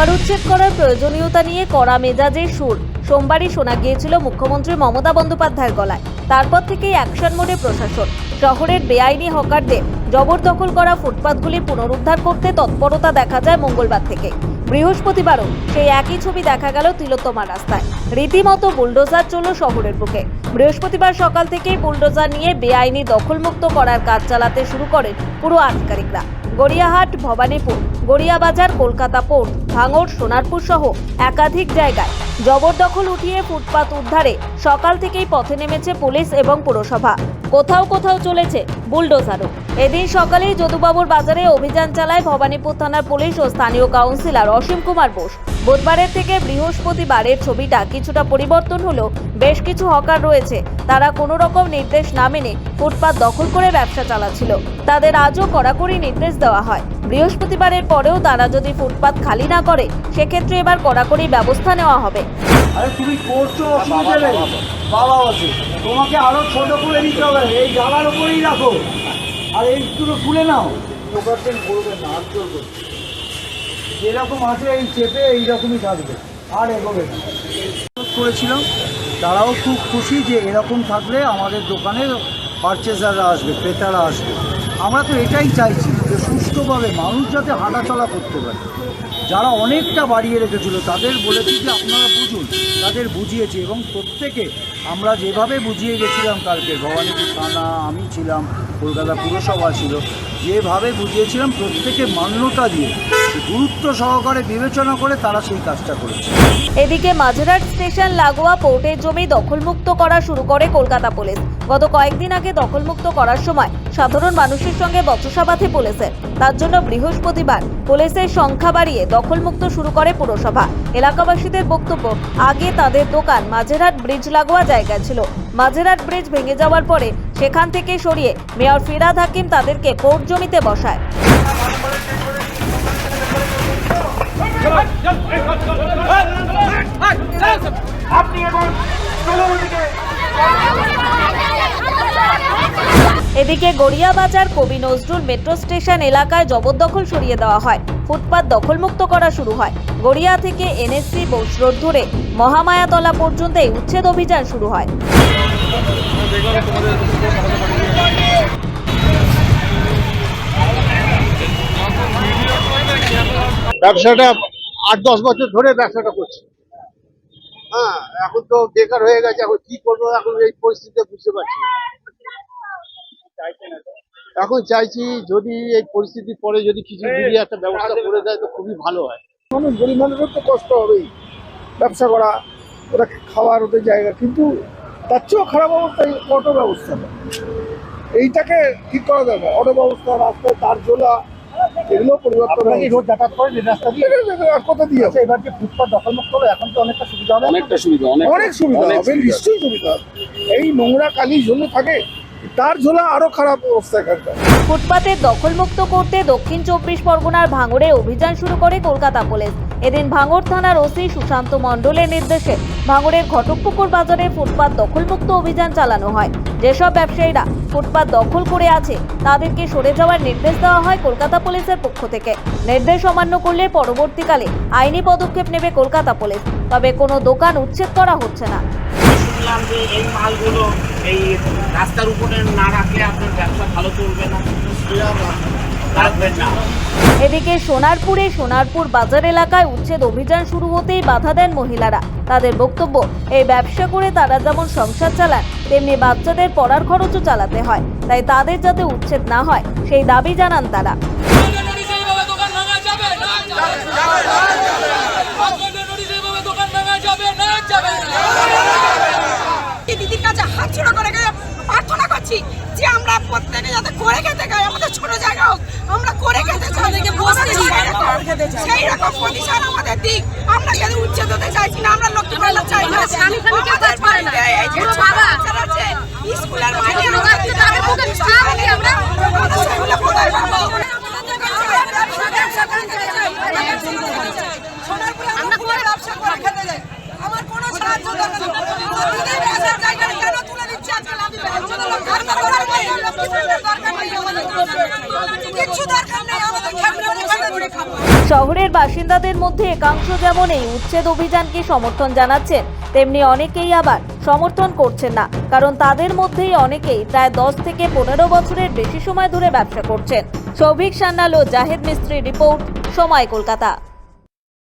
Hawker উচ্ছেদ করার প্রয়োজনীয়তা নিয়ে কড়া মেজাজের সুর। সোমবারই শোনা গিয়েছিল মুখ্যমন্ত্রী মমতা বন্দ্যোপাধ্যায়ের গলায়। তারপর থেকেই অ্যাকশন মোডে প্রশাসন। শহরের বেআইনি হকারদের জবরদখল করা ফুটপাতগুলি পুনরুদ্ধার করতে তৎপরতা দেখা যায় মঙ্গলবার থেকে। বৃহস্পতিবারও সেই একই ছবি দেখা গেল তিলোত্তমা রাস্তায়। রীতিমতো বুলডোজার চলল শহরের বুকে। বৃহস্পতিবার সকাল থেকেই বুলডোজার নিয়ে বেআইনি দখলমুক্ত করার কাজ চালাতে শুরু করেন পুরো আধিকারিকরা। গড়িয়াহাট, ভবানীপুর। গড়িয়াবাজার, কলকাতা পোর্ট, ভাঙড়, সোনারপুর সহ একাধিক জায়গায় জবরদখল উঠিয়ে ফুটপাত উদ্ধারে সকাল থেকেই পথে নেমেছে পুলিশ এবং পুরসভা। কোথাও কোথাও চলেছে বুলডোজারও। এদিন সকালেই যদুবাবুর বাজারে অভিযান চালায় ভবানীপুর থানার পুলিশ ও স্থানীয় কাউন্সিলর অসীম কুমার বোস। বুধবারের থেকে বৃহস্পতিবারের ছবিটা কিছুটা পরিবর্তন হলেও বেশ কিছু হকার রয়েছে। তারা কোনো রকম নির্দেশ না মেনে ফুটপাত দখল করে ব্যবসা চালাচ্ছিল। তাদের আজও কড়াকড়ি নির্দেশ দেওয়া হয়। বৃহস্পতিবারের পরেও তারা যদি ফুটপাত খালি না করে, সেক্ষেত্রে এবার কড়াকড়ি ব্যবস্থা নেওয়া হবে। তোমাকে আরও ছোট করে হবে। এই উপরেই রাখো। আর খুলে নাও। না যেরকম আছে, এই চেপে এইরকমই থাকবে। আর এগোবে করেছিলাম। তারাও খুব খুশি যে এরকম থাকলে আমাদের দোকানে পারচেজাররা আসবে, ক্রেতারা আসবে। আমরা তো এটাই চাইছি যে সুস্থভাবে মানুষ যাতে হাঁটাচলা করতে পারে। যারা অনেকটা বাড়িয়ে রেখেছিল, তাদের বলেছি যে আপনারা বুঝুন, তাদের বুঝিয়েছি এবং প্রত্যেকে আমরা যেভাবে বুঝিয়ে গেছিলাম কালকে, ভবানীপুর থানা, আমি ছিলাম, কলকাতা পুরসভা ছিল, যেভাবে বুঝিয়েছিলাম, প্রত্যেকে মান্যতা দিয়ে গুরুত্ব সহকারে বিবেচনা করে তারা সেই কাজটা করেছে। এদিকে মাঝেরহাট স্টেশন লাগোয়া পোর্টের জমি দখলমুক্ত করা শুরু করে কলকাতা পুলিশ। গত কয়েকদিন আগে দখলমুক্ত করার সময় সাধারণ মানুষের সঙ্গে বচসা বাঁধে পুলিশের। তার জন্য বৃহস্পতিবার পুলিশের সংখ্যা বাড়িয়ে দখলমুক্ত শুরু করে পুরসভা। এলাকাবাসীদের বক্তব্য, আগে তাদের দোকান মাঝেরহাট ব্রিজ লাগোয়া জায়গায় ছিল। মাঝেরহাট ব্রিজ ভেঙে যাওয়ার পরে সেখান থেকে সরিয়ে মেয়র ফিরাদ হাকিম তাদেরকে কোর্ট জমিতে বসায়। এদিকে গড়িয়াবাজার কবি নজরুল মেট্রো স্টেশন এলাকায় জবরদখল সরিয়ে দেওয়া হয়। ফুটপাত দখলমুক্ত করা শুরু হয়। গড়িয়া থেকে এনএসসি বোস রোড ধরে মহামায়াতলা পর্যন্ত এই উচ্ছেদ অভিযান শুরু হয়। ব্যবসাটা আট দশ বছর ধরে ব্যবসাটা করছি। হ্যাঁ এখন তো বেকার হয়ে গেছে এখন কি করব? এখন এই পরিস্থিতিতে বুঝতে পারছি। এখন চাইছি যদি এই পরিস্থিতির পরে যদি কিছু যদি একটা ব্যবস্থা করে দেয় তো খুবই ভালো হয়। মানুষ গরিব মানুষের তো কষ্ট হবেই। ব্যবসা করা ওরা খাওয়ার ওদের জায়গা কিন্তু তার চেয়েও খারাপ অবস্থা এই অটো ব্যবস্থাটা এইটাকে ঠিক করা দরকার অটো ব্যবস্থা রাস্তায় তার ঝোলা এগুলো পরিবর্তন আপনারা কি রোজ যাতায়াত করেন? এই রাস্তা দিয়ে? আর কোথা দিয়ে? আচ্ছা এবার যে ফুটপাত দখলমুক্ত হলো এখন তো অনেকটা সুবিধা হবে। অনেকটা সুবিধা অনেক সুবিধা হবে নিশ্চয়ই সুবিধা এই নোংরা কালি ঝোলে থাকে তার ঝোলা আরও খারাপ অবস্থা এখানকার। ফুটপাতের দখলমুক্ত করতে দক্ষিণ চব্বিশ পরগনার ভাঙড়ে অভিযান শুরু করে কলকাতা পুলিশ। এদিন ভাঙড় থানার ওসি সুশান্ত মণ্ডলের নির্দেশে ভাঙড়ের ঘটকপুকুর বাজারে ফুটপাত দখলমুক্ত অভিযান চালানো হয়। যেসব ব্যবসায়ীরা ফুটপাত দখল করে আছে তাদেরকে সরে যাওয়ার নির্দেশ দেওয়া হয় কলকাতা পুলিশের পক্ষ থেকে। নির্দেশ অমান্য করলে পরবর্তীকালে আইনি পদক্ষেপ নেবে কলকাতা পুলিশ তবে কোনো দোকান উচ্ছেদ করা হচ্ছে না। শুনলাম যে এই মালগুলো এই রাস্তার উপরে না রাখলে আপনার ব্যবসা ভালো চলবে না। রাখবেন না। এদিকে সোনারপুরে সোনারপুর বাজার এলাকায় উচ্ছেদ অভিযান শুরু হতেই বাধা দেন মহিলারা। তাদের বক্তব্য এই ব্যবসা করে তারা যেমন সংসার চালান তেমনি বাচ্চাদের পড়ার খরচও চালাতে হয়। তাই তাদের যাতে উচ্ছেদ না হয় সেই দাবি জানান তারা। দিদির কাছে হাত ছোট করে প্রার্থনা করছি যে আমরা প্রত্যেকে যাতে করে খেতে খাই আমাদের ছোট জায়গা হোক আমরা করে খেতে চাই সেই রকম- প্রতিষ্ঠান আমাদের দিক। আমরা কেন উচ্ছেদ হতে চাইছি না? আমরা লক্ষ্মী ভান্ডার চাই না। আমাদের বাড়িতে এই যে বাচ্চারা আছে, স্কুলের মাইনে আমরা। সেগুলো কোথায় পাবো? আমার কোনো সাহায্য দরকার শহরের বাসিন্দাদের মধ্যে একাংশ যেমন এই উচ্ছেদ অভিযানকে সমর্থন জানাচ্ছেন, তেমনি অনেকেই আবার সমর্থন করছেন না, কারণ তাদের মধ্যেই অনেকেই প্রায় দশ থেকে পনেরো বছরের বেশি সময় ধরে ব্যবসা করছেন। সৌভিক সান্নাল ও জাহেদ মিস্ত্রি রিপোর্ট, সময় কলকাতা।